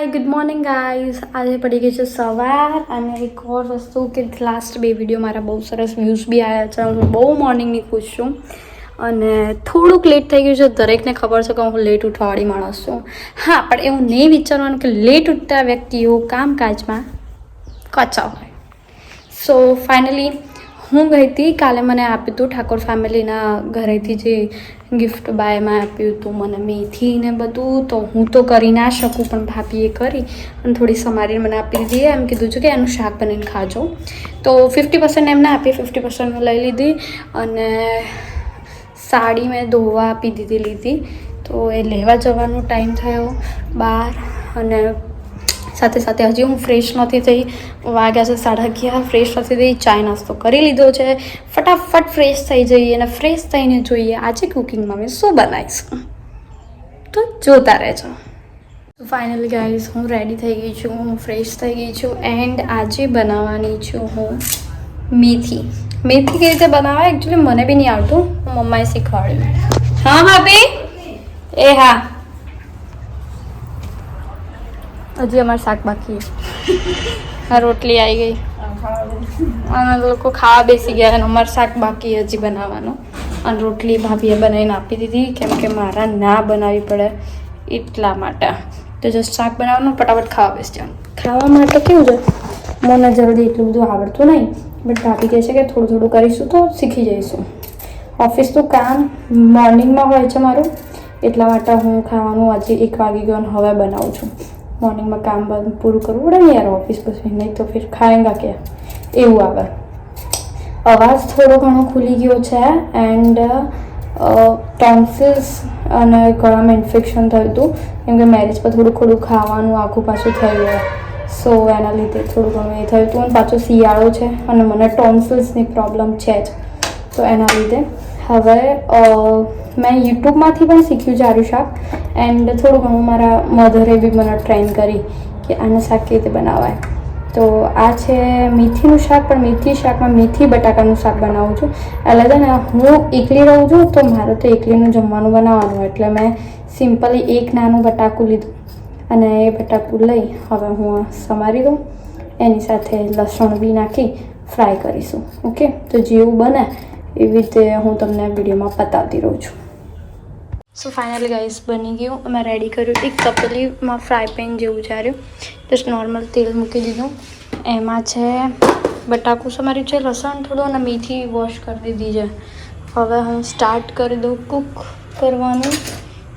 Hi good morning guys આજે પડી ગઈ છે સવાર અને એક ઓર વસ્તુ કે લાસ્ટ બે વીડિયો મારા બહુ સરસ વ્યૂઝ બી આવ્યા છે. હું બહુ મોર્નિંગની ખુશ છું. અને થોડુંક લેટ થઈ ગયું છે. દરેકને ખબર છે કે હું લેટ ઉઠવાવાળી માણસ છું. હા, પણ એવું નહીં વિચારવાનું કે લેટ ઉઠતા વ્યક્તિઓ કામકાજમાં કચા હોય. સો ફાઇનલી હું ગઈ હતી, કાલે મને આપ્યું હતું ઠાકોર ફેમિલીના ઘરેથી જે ગિફ્ટ બાયમાં આપ્યું હતું મને મેથી ને બધું, તો હું તો કરી ના શકું, પણ ભાભીએ કરી અને થોડી સમારીને મને આપી દીધી. એમ કીધું છે કે એનું શાક બનીને ખાજો. તો ફિફ્ટી પર્સન્ટ એમને આપી ફિફ્ટી પર્સન્ટ લઈ લીધી અને સાડી મેં ધોવા આપી દીધી લીધી. તો એ લેવા જવાનો ટાઈમ થયો બહાર અને સાથે સાથે હજી હું ફ્રેશ નથી થઈ. વાગ્યા છે સાડા અગિયાર ફ્રેશ નથી થઈ. ચાય નાસ્તો કરી લીધો છે. ફટાફટ ફ્રેશ થઈ જઈએ અને ફ્રેશ થઈને જોઈએ આજે કુકિંગમાં મેં શું બનાવીશ. તો જોતા રહેજો. ફાઇનલી ગાઈઝ હું રેડી થઈ ગઈ છું. હું ફ્રેશ થઈ ગઈ છું એન્ડ આજે બનાવવાની છું હું મેથી. મેથી કેવી રીતે બનાવાય એકચ્યુઅલી મને બી નહીં આવતું. હું મમ્માએ શીખવાડ્યું. હા, ભાભી? એ હા. હજી અમારે શાક બાકી રોટલી આવી ગઈ. અને લોકો ખાવા બેસી ગયા અને અમારે શાક બાકી હજી બનાવવાનું. અને રોટલી ભાભીએ બનાવીને આપી દીધી, કેમ કે મારા ના બનાવવી પડે એટલા માટે. તો જસ્ટ શાક બનાવવાનું, ફટાફટ ખાવા બેસી ખાવા માટે કેવું છે? મને જલ્દી એટલું બધું આવડતું નહીં બટ ભાભી કહે છે કે થોડું થોડું કરીશું તો શીખી જઈશું. ઓફિસનું કામ મોર્નિંગમાં હોય છે મારું, એટલા માટે હું ખાવાનું આજે એક વાગી ગયો અને હવે બનાવું છું. મોર્નિંગમાં કામ બધું પૂરું કરવું પડે ને યાર ઓફિસ પછી? નહીં તો ફિર ખાએંગા કે? એવું આવે અવાજ થોડો ઘણો ખુલી ગયો છે એન્ડ ટોન્સિલ્સ અને ગળામાં ઇન્ફેક્શન થયું હતું. કેમ કે મેરેજ પર થોડું થોડું ખાવાનું આખું પાછું થયું સો એના લીધે થોડું ઘણું એ થયું હતું અને પાછો શિયાળો છે અને મને ટોન્સિલ્સની પ્રોબ્લેમ છે જ. તો એના લીધે હવે મેં યુટ્યુબમાંથી પણ શીખ્યું આરું શાક એન્ડ થોડું ઘણું મારા મધરે બી મને ટ્રેન કરી કે આને શાક કેવી રીતે બનાવાય. તો આ છે મેથીનું શાક, પણ મેથી શાકમાં મેથી બટાકાનું શાક બનાવું છું. એટલે છે ને, હું એકલી રહું છું, તો મારે તો એકલીનું જમવાનું બનાવવાનું. હોય એટલે મેં સિમ્પલી એક નાનું બટાકું લીધું. અને એ બટાકું લઈ હવે હું સમારી દઉં. એની સાથે લસણ બી નાખી ફ્રાય કરીશું. ઓકે તો જેવું બને એવી રીતે હું તમને વિડીયોમાં બતાવતી રહું છું. સો ફાઇનલી ગાઈસ બની ગયું. અમે રેડી કર્યું એક કપલીમાં ફ્રાય પેન જેવું ચાર્યું જસ્ટ નોર્મલ તેલ મૂકી દીધું. એમાં છે બટાકું સમાર્યું છે, લસણ થોડું અને મીઠી વોશ કરી દીધી છે. હવે હું સ્ટાર્ટ કરી દઉં કૂક કરવાનું.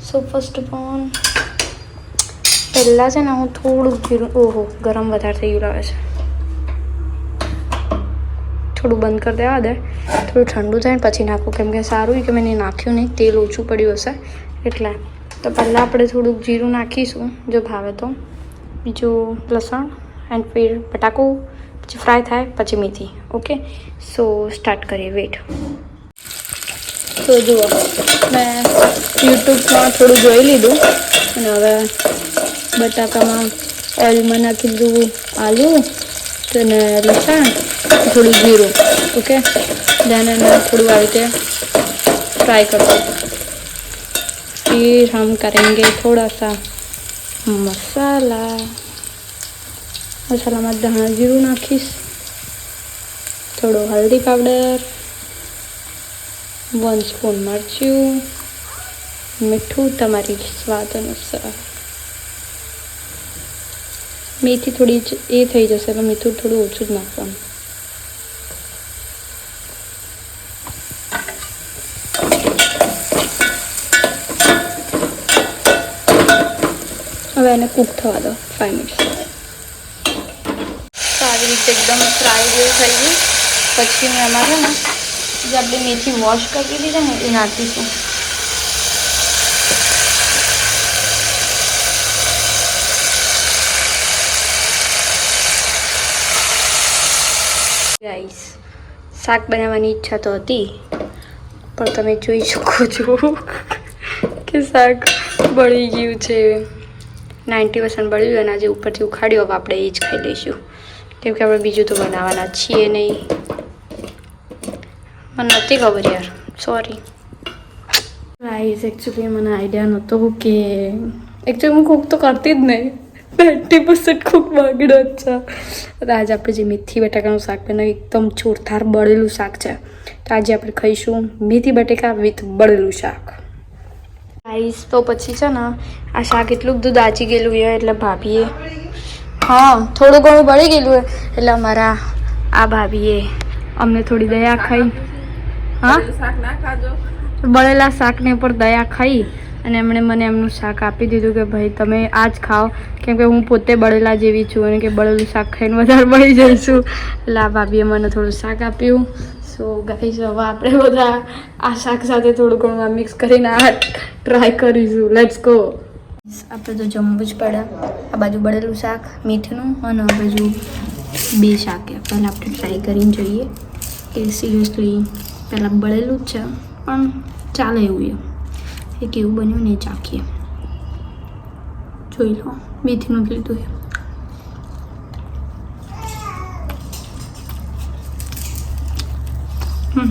સો ફર્સ્ટ ઓફ ઓન પહેલાં છે ને હું થોડુંક જીરું, ઓહો, ગરમ વધારે થઈ ગયું લાગે છે. થોડું બંધ કરી દેવા દે. થોડું ઠંડુ થાય ને પછી નાખું. કેમ કે સારું કે મેં નાખ્યું નહીં. તેલ ઓછું પડ્યું હશે. એટલે તો પહેલાં આપણે થોડુંક જીરું નાખીશું, જો ભાવે તો. બીજું લસણ એન્ડ ફીર બટાકું, પછી ફ્રાય થાય, પછી મેથી. ઓકે સો સ્ટાર્ટ કરીએ. વેટ તો જુઓ, મેં યુટ્યુબમાં થોડું જોઈ લીધું. અને હવે બટાકામાં ઓઇલમાં નાખી દીધું આલુ અને લસણ. થોડું જીરું ઓકે દેન એને થોડું આવી રીતે फ्राई कर दो फिर हम करेंगे थोड़ा सा मसाला મસાલામાં ધાણા જીરું નાખીશ થોડો હલ્દી પાવડર વન સ્પૂન મરચું મીઠું તમારી સ્વાદ અનુસાર મેથી થોડી જ એ થઈ જશે એટલે મીઠું થોડું ઓછું જ નાખવાનું હવે એને કૂક થવા દો ફાઈવ મિનિટ્સ સારી રીતે એકદમ ફ્રાય જેવું થઈ ગયું પછી મેં છે ને જે આપણે મેથી વોશ કરી દીધી છે ને એ નાખીશું. ગાઈસ શાક બનાવવાની ઈચ્છા તો હતી પણ તમે જોઈ શકો છો કે શાક બળી ગયું છે. નાઇન્ટી પર્સન્ટ બળ્યું અને આજે ઉપરથી ઉખાડ્યું. હવે આપણે એ જ ખાઈ લઈશું. કેમ કે આપણે બીજું તો બનાવવાના છીએ નહીં. મને નથી ખબર યાર. સોરી રાઈસ એકચ્યુઅલી મને આઈડિયા નહોતો કે એકચ્યુઅલી હું કૂક તો કરતી જ નહીં. નાઇન્ટી પર્સન્ટ ખૂબ બગડો જ છે. તો આજે આપણે જે મેથી બટાકાનું શાક બનાવ્યું, એકદમ ચોરથાર બળેલું શાક છે. તો આજે આપણે ખાઈશું મેથી બટેકા વિથ બળેલું શાક. ગાઈસ તો પછી છે ને આ શાક એટલું બધું દાચી ગયેલું છે, એટલે ભાભીએ હા, થોડું ઘણું બળી ગયેલું એટલે અમારા આ ભાભીએ અમને થોડી દયા ખાઈ. હા? બળેલા શાકને પણ દયા ખાઈ અને એમણે મને એમનું શાક આપી દીધું કે ભાઈ તમે આ જ ખાઓ. કેમ કે હું પોતે બળેલા જેવી છું અને કે બળેલું શાક ખાઈને વધારે બળી જઈશું. એટલે આ ભાભીએ મને થોડું શાક આપ્યું. સો ગાઈઝ હવે આપણે બધા આ શાક સાથે થોડું ઘણું મિક્સ કરીને આ ટ્રાય કરીશું. લેટ્સ ગો આપણે તો જમવું જ પડે. આ બાજુ બળેલું શાક, મીઠનું અને આ બાજુ બે શાક પહેલાં આપણે ટ્રાય કરીને જોઈએ. કે સિરિયસલી પહેલાં બળેલું જ છે, પણ ચાલે એવું એ એ કેવું બન્યું ને એ ચાખીએ. જોઈ લો મેથીનું જ લીધું છે બહુ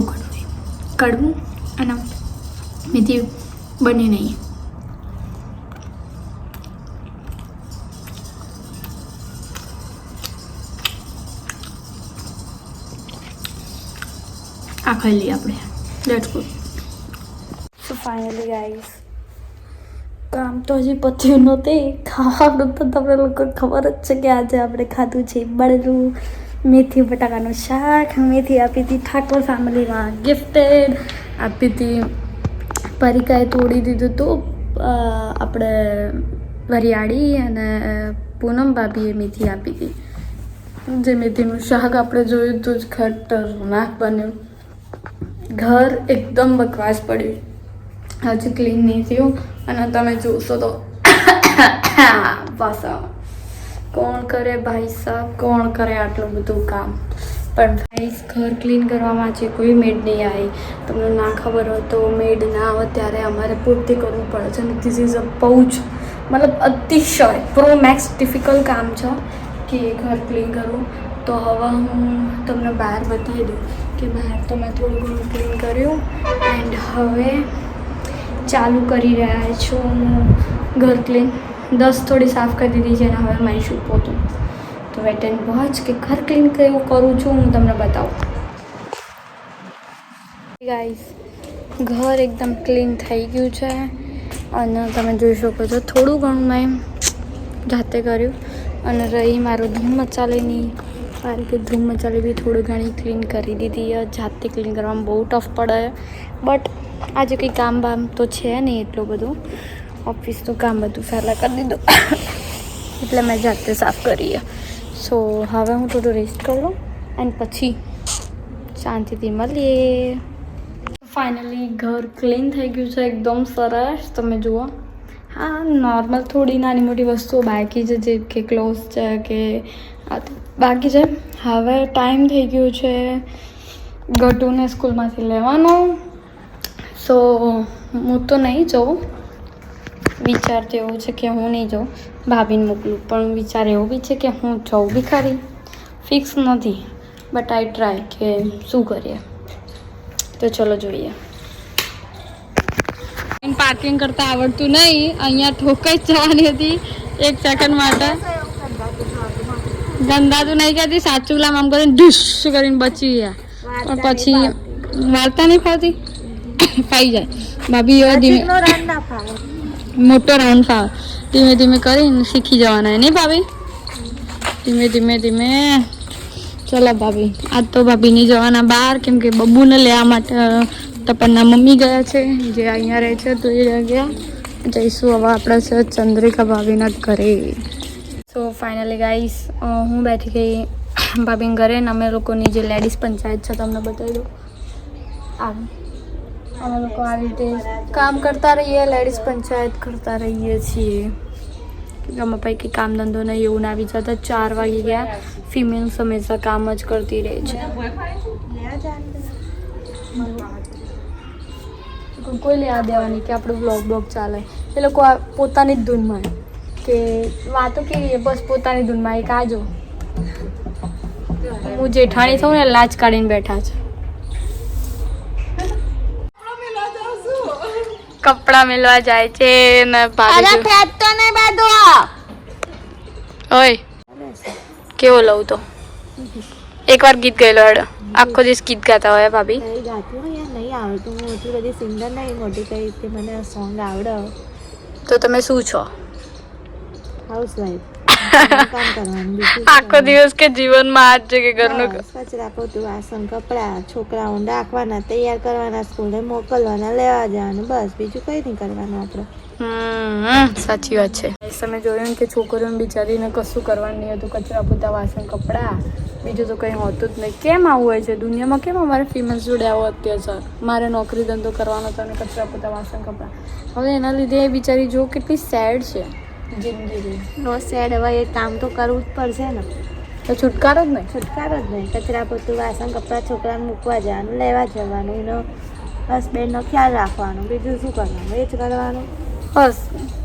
કડવું. કડવું અને મેથી બની નહીં આ ખાઈ લઈએ આપણે લેટ્સ ગો ફાઇનલી ગાઈસ કામ તો હજી પત્યું નહોતી. ખાવાનું તો તમને લોકો ખબર જ છે કે આજે આપણે ખાધું છે બળેલું મેથી બટાકાનું શાક. મેથી આપી હતી ઠાકોર ફેમિલીમાં ગિફ્ટેડ આપી હતી પરિકાએ તોડી દીધું હતું આપણે વરિયાળી અને પૂનમ ભાભીએ મેથી આપી હતી. જે મેથીનું શાક આપણે જોયું હતું જ ખતરનાક બન્યું. ઘર એકદમ બકવાસ પડ્યું. હજી ક્લીન નહીં થયું. અને તમે જોશો તો પાછા કોણ કરે ભાઈ સાહેબ? કોણ કરે આટલું બધું કામ? પણ ભાઈ ઘર ક્લીન કરવામાં છે કોઈ મેડ નહીં આવી. તમને ના ખબર હોય તો મેડ ના આવે ત્યારે અમારે પૂરતી કરવું પડે છે અને ધીસ ઇઝ અ બહુ જ મતલબ અતિશય પ્રો મેક્સ ડિફિકલ્ટ કામ છે કે ઘર ક્લીન કરવું તો હવે હું તમને બહાર બતાવી દઉં કે બહાર તો મેં થોડું ઘણું ક્લીન કર્યું. એન્ડ હવે ચાલુ કરી રહ્યા છું હું ઘર ક્લીન દસ થોડી સાફ કરી દીધી છે અને હવે મારી શું પોતું તો વેટ એન્ડ વોચ કે ઘર ક્લીન કેવું કરું છું હું તમને બતાવું. ગાઈસ ઘર એકદમ ક્લીન થઈ ગયું છે અને તમે જોઈ શકો છો થોડું ઘણું મેં જાતે કર્યું અને રહી મારું ધૂમ મચાલીની, કારણ કે ધૂમ મચાલી બી થોડી ઘણી ક્લીન કરી દીધી. જાતે ક્લીન કરવામાં બહુ ટફ પડે. બટ આજે કંઈ કામ બામ તો છે નહીં એટલું બધું. ઓફિસનું કામ બધું પહેલાં કરી દીધું. એટલે મેં જાતે સાફ કરીએ સો હવે હું થોડું રેસ્ટ કરું એન્ડ પછી શાંતિથી મળીએ. ફાઇનલી ઘર ક્લીન થઈ ગયું છે, એકદમ સરસ. તમે જુઓ. હા નોર્મલ થોડી નાની મોટી વસ્તુઓ બાકી છે જે કે ક્લોઝ છે કે બાકી છે. હવે ટાઈમ થઈ ગયો છે ગટુને સ્કૂલમાંથી લેવાનો. સો હું તો નહીં જોઉં. વિચાર તો એવો છે કે હું નહીં જાઉં. ભાભીને મોકલું પણ વિચાર એવો બી છે કે હું જાઉં બી ખરી ફિક્સ નથી બટ આઈ ટ્રાય કે શું કરીએ. તો ચલો જોઈએ. પાર્કિંગ કરતા આવડતું નહીં. અહીંયા ઠોકાઈ જવાની હતી એક સેકન્ડ માટે. ગંદાતું નહીં કહેતી સાચું લામ આમ કરીને ઢુસ કરીને બચી ગયા. પણ પછી વાર્તા નહીં ફાવતી ફાઈ જાય. ભાભી ધીમે મોટો રાઉન્ડ ફાવે. ધીમે ધીમે કરીને શીખી જવાના નહીં ભાભી? ધીમે ધીમે ધીમે. ચલો ભાભી આજ તો ભાભી નહીં જવાના બહાર કેમ કે બબ્બુને લેવા માટે તપનના મમ્મી ગયા છે જે અહીંયા રહે છે તો એ ગયા. જઈશું હવે આપણે છે ચંદ્રિકા ભાભીના ઘરે. સો ફાઇનલી ગાઈસ હું બેઠી ગઈ ભાભીને ઘરે ને અમે લોકોની જે લેડીઝ પંચાયત છે તમને બતાવી દઉં. આમ. અમે લોકો આવી કામ કરતા રહીએ લેડીઝ પંચાયત કરતા રહીએ છીએ. ગમે ભાઈ કે કામ ધંધો નહીં, એવું ના વિચારતા. ચાર વાગી ગયા ફિમેલ્સ હંમેશા કામ જ કરતી રહે છે. કોઈ લેવા દેવાની કે આપણું બ્લોગ બ્લોગ ચાલે. એ લોકો પોતાની જ ધૂનમાં કે વાતો કેવી બસ પોતાની ધૂનમાં. એક આજો હું જેઠાણી થઉં ને લાજ કાઢીને બેઠા છે. કપડા મેલવા જાય છે ને ભાભી ફેંકતો ને બધો ઓય કેવો લઉં તો? એકવાર ગીત ગયેલો હેડો. આખો દિવસ ગીત ગાતા હોય ભાભી. હોય નહીં આવડતું. હું એટલી બધી સિંગર નહીં મોટી કઈ મને સોંગ આવડે. તો તમે શું છો? હાઉસ વાઈફ આખો દિવસ કે જીવનમાં આજ છે કે ઘરનું સ્વચ્છ રાખો તું વાસણ કપડાં છોકરાઓને રાખવાના તૈયાર કરવાના સ્કૂલે મોકલવાના લેવા જવાનું બસ બીજું કઈ નહીં કરવાનું આપણે. હમ સાચી વાત છે. તમે જોયું ને કે છોકરીઓને બિચારીને કશું કરવાનું નહીં હતું કચરા પોતા વાસણ કપડાં બીજું તો કંઈ હોતું જ નહીં. કેમ આવું હોય છે? દુનિયામાં કેમ અમારે ફેમસ જોડે આવો અત્યાચાર? મારે નોકરી ધંધો કરવાનો હતો અને કચરા પોતા વાસણ કપડાં. હવે એના લીધે એ બિચારી જો કેટલી સેડ છે. જિંદગી. નો સેડ હવે એ કામ તો કરવું જ પડશે ને. તો છુટકારો જ નહીં? છુટકારો જ નહીં. કચરા પોતું વાસણ કપડાં છોકરાને મૂકવા જવાનું લેવા જવાનું એનો હસબન્ડનો ખ્યાલ રાખવાનો. બીજું શું કરવાનું? એ જ કરવાનું. બસ.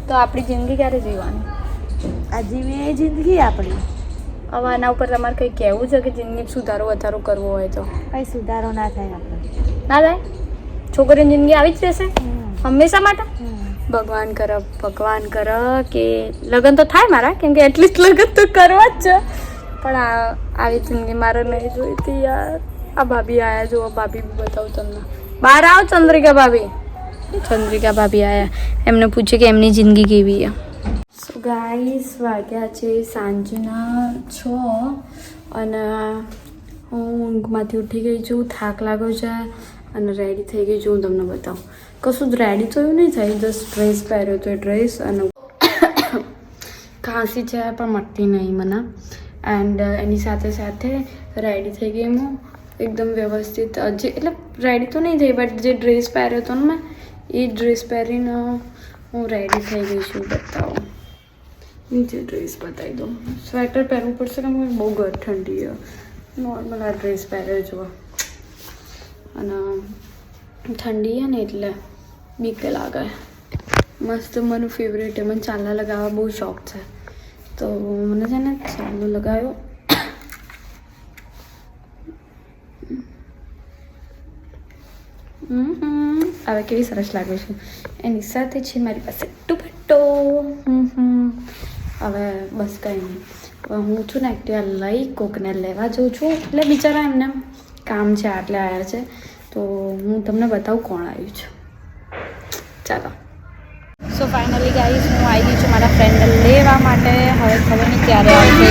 તો આપણી જિંદગી ક્યારે જીવવાની? આ જીવી એ જિંદગી આપણી. હવે આના ઉપર તમારે કંઈ કહેવું છે કે જિંદગી સુધારો વધારો કરવો હોય તો? કંઈ સુધારો ના થાય આપણે. ના થાય? છોકરીની જિંદગી આવી જ રહેશે? હંમેશા માટે. ભગવાન કર ભગવાન કર કે લગ્ન તો થાય મારા, કેમ કે એટલીસ્ટ લગ્ન તો કરવા જ છે. પણ આ, આવી જિંદગી મારે નહીં જોઈતી યાર. આ ભાભી આયા જો ભાભી બતાવું તમને. બહાર આવો ચંદ્રિકા ભાભી. ચંદ્રિકા ભાભી આયા. એમને પૂછ્યું કે એમની જિંદગી કેવી છે. સો ગાઈસ વાગ્યા છે સાંજના છ અને હું ઊંઘમાંથી ઉઠી ગઈ છું, થાક લાગ્યો છે અને રેડી થઈ ગઈ છું, હું તમને બતાવું. કશું જ રેડી તો એવું નહીં થાય જસ્ટ ડ્રેસ પહેર્યો તો ડ્રેસ અને ખાંસી છે, પણ મટતી નહીં મને. એન્ડ એની સાથે સાથે રેડી થઈ ગઈ હું. એકદમ વ્યવસ્થિત. જે એટલે રેડી તો નહીં થઈ બટ જે ડ્રેસ પહેર્યો હતો ને મેં, એ ડ્રેસ પહેરીને હું રેડી થઈ ગઈ છું, બતાવો. નીચે ડ્રેસ બતાવી દો સ્વેટર પહેરવું પડશે કે મને બહુ ઘર ઠંડી નોર્મલ આ ડ્રેસ પહેર્યો જો અને ઠંડી છે ને એટલે બીક લાગે. મસ્ત મારું ફેવરેટ છે. મને ચાંદલા લગાવવા બહુ શોખ છે. તો મને છે ને ચાંદલો લગાવ્યો. હવે કેવી સરસ લાગે છે. એની સાથે છે મારી પાસે હમ હવે બસ કંઈ નહીં. હવે હું છું ને એક્ટિવા લઈ કોકને લેવા જઉં છું. એટલે બિચારા એમને કામ છે, આટલે આવ્યા છે. તો હું તમને બતાવું કોણ આવ્યું છે. ચાલો. સો ફાઇનલી ગાઈઝ હું આવી ગઈ છું મારા ફ્રેન્ડ લેવા માટે. હવે ખબર નહીં ક્યારે આવશે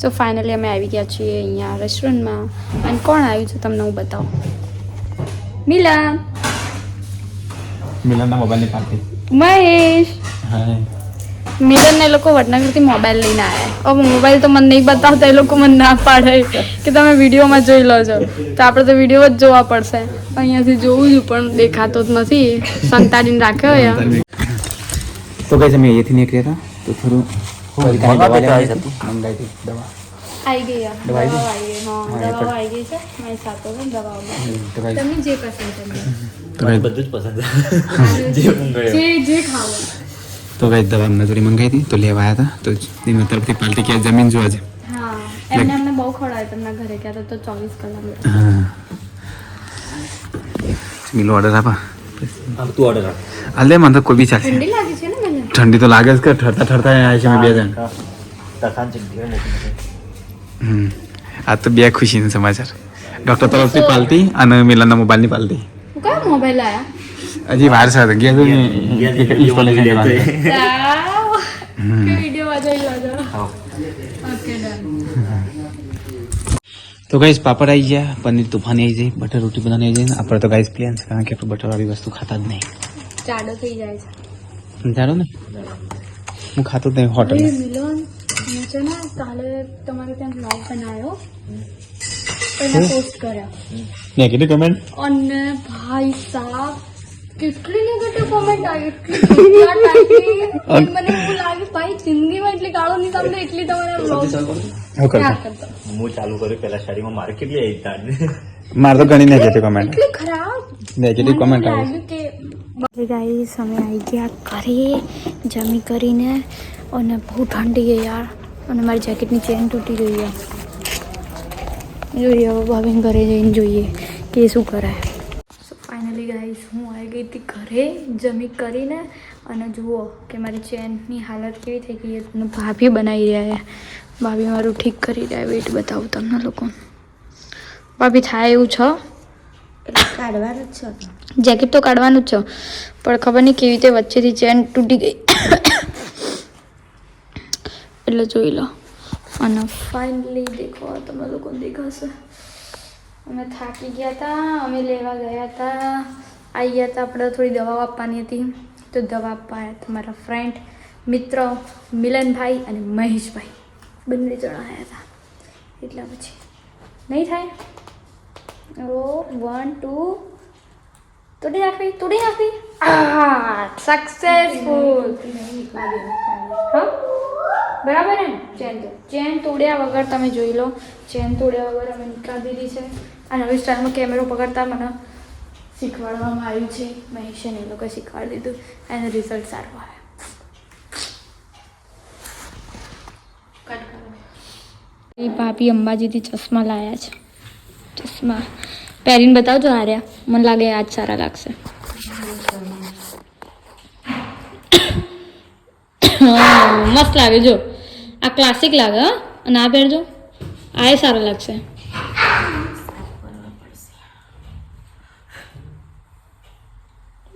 સો ફાઇનલી અમે આવી ગયા છીએ અહીંયા રેસ્ટોરન્ટમાં અને કોણ આવ્યું છે તમને હું બતાવું. મિલન. મિલનના મોબાઈલની પાર્ટી. મહેશ. હા. મિલન ને એ લોકો વડનગરથી મોબાઈલ લઈને આવ્યા હવે મોબાઈલ તો મને નહીં બતાવતા એ લોકો મને ના પાડે કે તમે વિડીયોમાં જોઈ લો છો. તો આપણે તો વીડિયો જ જોવા પડશે. અહીંયાથી જોવું છું પણ દેખાતો જ નથી. સંતાડીને રાખ્યો હોય તો કઈ અમે અહીંયાથી નીકળ્યા હતા. તો થોડું આવી ગઈ દવા આવી ગઈ? હા આવી ગઈ છે. મારી તમને જે પસંદ બધું જ પસંદ જે જે ખાવું. તો કઈ દવા નજરી મંગાવી હતી તો લેવા આવ્યા હતા. તો એમના તરફથી પાલટી ક્યાં જમીન જોવા છે. હા એમને અમને બહુ ખવડાવે તમને ઘરે ગયા તો ચોવીસ કલાક હા. મિલો ઓર્ડર આપા. તું ઓર્ડર આપ. હાલ મને તો કોઈ બી ચાલશે ઠંડી લાગે છે ને મને ઠંડી તો લાગે જ કે ઠરતા ઠરતા આવ્યા છે અમે બે જણ. હમ. આ તો બે ખુશીના સમાચાર. ડૉક્ટર તરફથી પાલટી અને મિલનના મોબાઈલની પાલટી. કયો મોબાઈલ આવ્યા હજી વાર છે ગયા તો. લો ઓકે તો ગાઈસ પાપડ આવી ગયા પનીર તુફાની આવી જાય બટર રોટી બનાવવાની આવી જાય આપણે તો ગાઈસ પ્લેન છે કારણ કે આપણે બટરવાળી વસ્તુ ખાતા જ નહીં. ચાડો થઈ જાય છે. જાણો ને હું ખાતો જ નહીં હોટલ. મિલન મેં છે ને કાલે તમારે ત્યાં બ્લોગ બનાવ્યો. એના પોસ્ટ કર્યા. કીધું કમેન્ટ અને ભાઈ સાહેબ કેટલી નેગેટિવ કોમેન્ટ આવી એટલી મને એવું લાગે ભાઈ જિંદગીમાં એટલી ગાળો નહીં સાંભળે એટલી તમારે હું ચાલુ કર્યું પેલા સ્ટાર્ટિંગમાં મારે કેટલી આવી તાર મારે તો ઘણી નેગેટિવ કોમેન્ટ એટલી ખરાબ. નેગેટિવ કોમેન્ટ આવી. લાગ્યું કે ગાઈસ અમે આવી ગયા ઘરે જમી કરીને અને બહુ ઠંડી છે યાર. અને મારી જેકેટની ચેન તૂટી ગઈ છે. જોઈએ હવે ભાભીને ઘરે જઈને જોઈએ કે શું કરાય ફાઇનલી ગાઈસ હું આવી ગઈ હતી ઘરે જમી કરીને. અને જુઓ કે મારી ચેનની હાલત કેવી થઈ ગઈ છે. ભાભી બનાવી રહ્યા છે. ભાભી મારું ઠીક કરી રહ્યા વેટ બતાવું તમને લોકો. ભાભી થાય એવું છે? એટલે કાઢવાનું જ છે જેકેટ તો કાઢવાનું જ છે. પણ ખબર નહીં કેવી રીતે વચ્ચેથી ચેન તૂટી ગઈ. એટલે જોઈ લો. અને ફાઇનલી દેખો તમે લોકો દેખાશે. અમે થાકી ગયા હતા અમે લેવા ગયા હતા આવી ગયા હતા આપણે થોડી દવાઓ આપવાની હતી. તો દવા આપવા તમારા મારા ફ્રેન્ડ મિત્ર મિલનભાઈ અને મહેશભાઈ. બંને જણા આવ્યા હતા એટલા પછી. નહીં થાય? ઓ વન ટુ તોડી નાખવી તોડી નાખવી. સક્સેસફુલ હા? બરાબર ને? ચેન ચેન તોડ્યા વગર તમે જોઈ લો. ચેન તોડ્યા વગર અમે નીકાળી દીધી છે. અને હવે સ્ટારમાં કેમેરો પકડતા મને શીખવાડવામાં આવ્યું છે. મહેશન એ લોકો શીખવાડી દીધું એનું રિઝલ્ટ સારું આવે એ ભાભી અંબાજીથી ચશ્મા લાયા છે. ચશ્મા. પહેરીને બતાવજો આર્યા. મને લાગે આજ સારા લાગશે. મસ્ત લાગે, જો. આ ક્લાસિક લાગે હા અને આ પહેરજો આ એ સારો લાગશે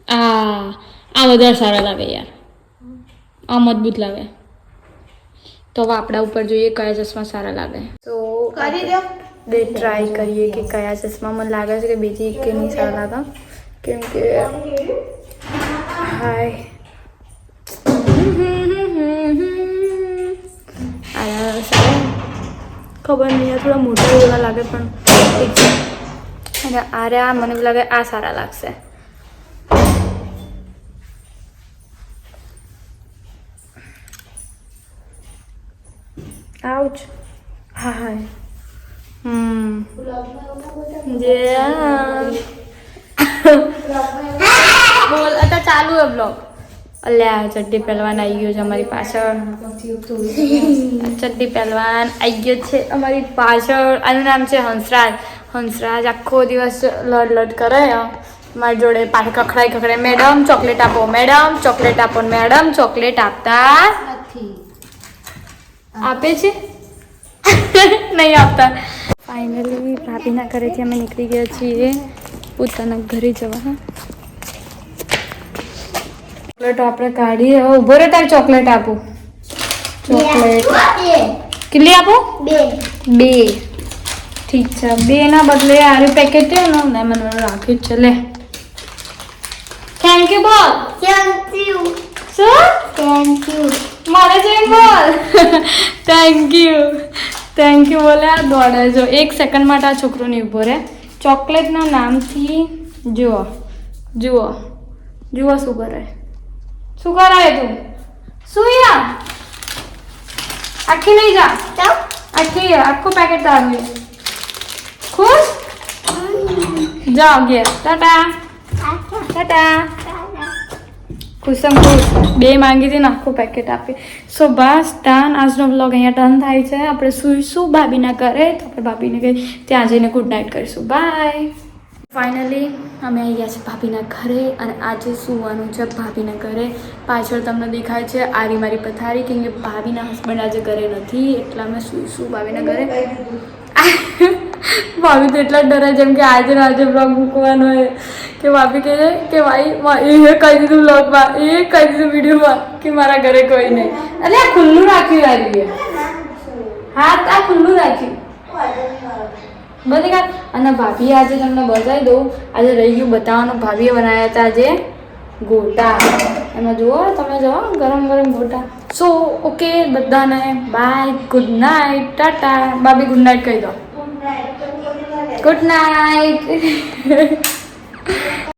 આ આ વધારે સારા લાગે યાર આ મજબૂત લાગે તો હવે આપણા ઉપર જોઈએ કયા ચશ્મા સારા લાગે તો કરી દો બે ટ્રાય કરીએ કે કયા ચશ્મા મને લાગે છે કે બીજી કે નહીં સારા લાગે કેમ કે હાય ખબર નહીં આ થોડા મોટા જેવા લાગે પણ ઠીક છે. અને આ રહ્યા મને એવું લાગે આ સારા લાગશે. આઉચ હા હા. હમ. જે બોલ અત્યારે ચાલુ હે બ્લોગ અલ્યા ચડ્ડી પહેલવાન આવી ગયો છે અમારી પાછળ. ચડ્ડી પહેલવાન આવી ગયો છે અમારી પાછળ. આનું નામ છે હંસરાજ. હંસરાજ આખો દિવસ લડ લડ કરે. મારી જોડે પાછળ કખડાઈ કખડાઈ મેડમ ચોકલેટ આપો મેડમ ચોકલેટ આપો. મેડમ ચોકલેટ આપતા આપે છે? નહીં આપતા. ફાઇનલી ભાભીના ઘરેથી અમે નીકળી ગયા છીએ. પોતાના ઘરે જવા. ચોકલેટ આપણે કાઢીએ. હવે ઊભો રહે તારે ચોકલેટ આપું. ચોકલેટ. કેટલી આપું? બે. બે ઠીક છે. બે ના બદલે આરું પેકેટ છે ને મેં મને રાખ્યું જ છે. લે. થેન્ક યુ બોલ. થેન્ક યુ શું? થેન્ક યુ મારે જઈને બોલ. થેન્ક યુ થેન્ક યુ બોલે. આ દોડે જો. એક સેકન્ડ માટે આ છોકરો નહીં ઊભો રહે ચોકલેટના નામથી જુઓ. જુઓ. જુઓ શું કરે. શું કરાય તું? શું યાર? આખી લઈ જા. આખી આખું પેકેટ તારું ખુશ? જાઓ ઘેર. ટાટા. ટાટા. ખુશમ ખુશ. બે માંગી હતી ને આખું પેકેટ આપી. સો બસ ડન આજનો બ્લોગ અહીંયા ડન થાય છે. આપણે સુઈશું ભાભીના ઘરે? તો આપણે ભાભીને કહી ત્યાં જઈને ગુડ નાઇટ કરીશું. બાય ફાઇનલી અમે આવી ગયા છે ભાભીના ઘરે અને આજે સુવાનું છે ભાભીના ઘરે. પાછળ તમને દેખાય છે આરી મારી પથારી કેમ કે ભાભીના હસબન્ડ આજે ઘરે નથી, એટલે અમે સુઈશું ભાભીના ઘરે? ભાભી તો એટલા ડરે જેમ કે આજે આજે બ્લોગ મૂકવાનો હોય કે ભાભી કહે છે કે ભાઈ એ કહી દીધું બ્લોગમાં એ કહી દીધું વિડીયોમાં કે મારા ઘરે કોઈ નહીં. અરે આ ખુલ્લું રાખ્યું આરીએ. હા આ ખુલ્લું રાખ્યું. બધી વાત અને ભાભી આજે તમને બતાવી દઉં. આજે રહી ગયું બતાવવાનું. ભાભીએ બનાવ્યા હતા આજે ગોટા. એમાં જુઓ તમે જુઓ ગરમ ગરમ ગોટા. સો ઓકે બધાને બાય ગુડ નાઇટ ટાટા. ભાભી ગુડ નાઇટ કહી દો. Good night